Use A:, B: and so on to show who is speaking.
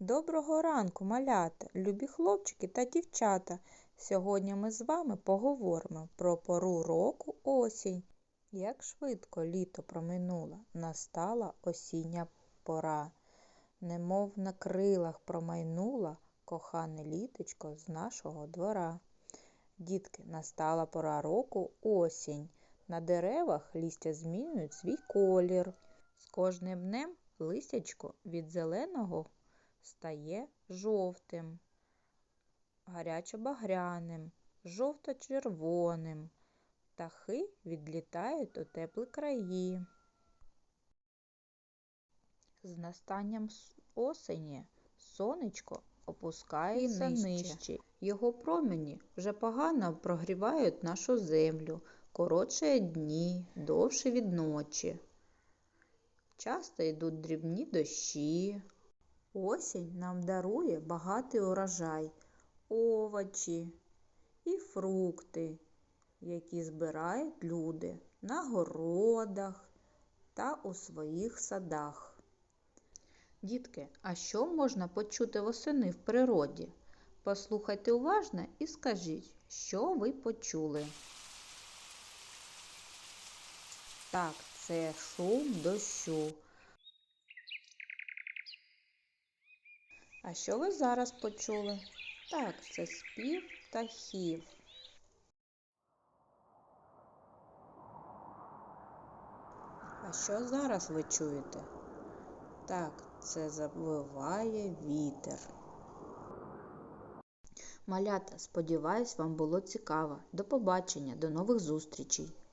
A: Доброго ранку, малята, любі хлопчики та дівчата. Сьогодні ми з вами поговоримо про пору року осінь. Як швидко літо проминуло, настала осіння пора. Немов на крилах промайнула кохане літочко з нашого двора. Дітки, настала пора року осінь. На деревах листя змінюють свій колір. З кожним днем листячко від зеленого стає жовтим, гарячо-багряним, жовто-червоним. Птахи відлітають у теплі краї. З настанням осені сонечко опускається нижче. Його промені вже погано прогрівають нашу землю, коротше дні, довше від ночі. Часто йдуть дрібні дощі. Осінь нам дарує багатий урожай, овочі і фрукти, які збирають люди на городах та у своїх садах. Дітки, а що можна почути восени в природі? Послухайте уважно і скажіть, що ви почули. Так, це шум дощу. А що ви зараз почули? Так, це спів птахів. А що зараз ви чуєте? Так, це завиває вітер. Малята, сподіваюсь, вам було цікаво. До побачення, до нових зустрічей!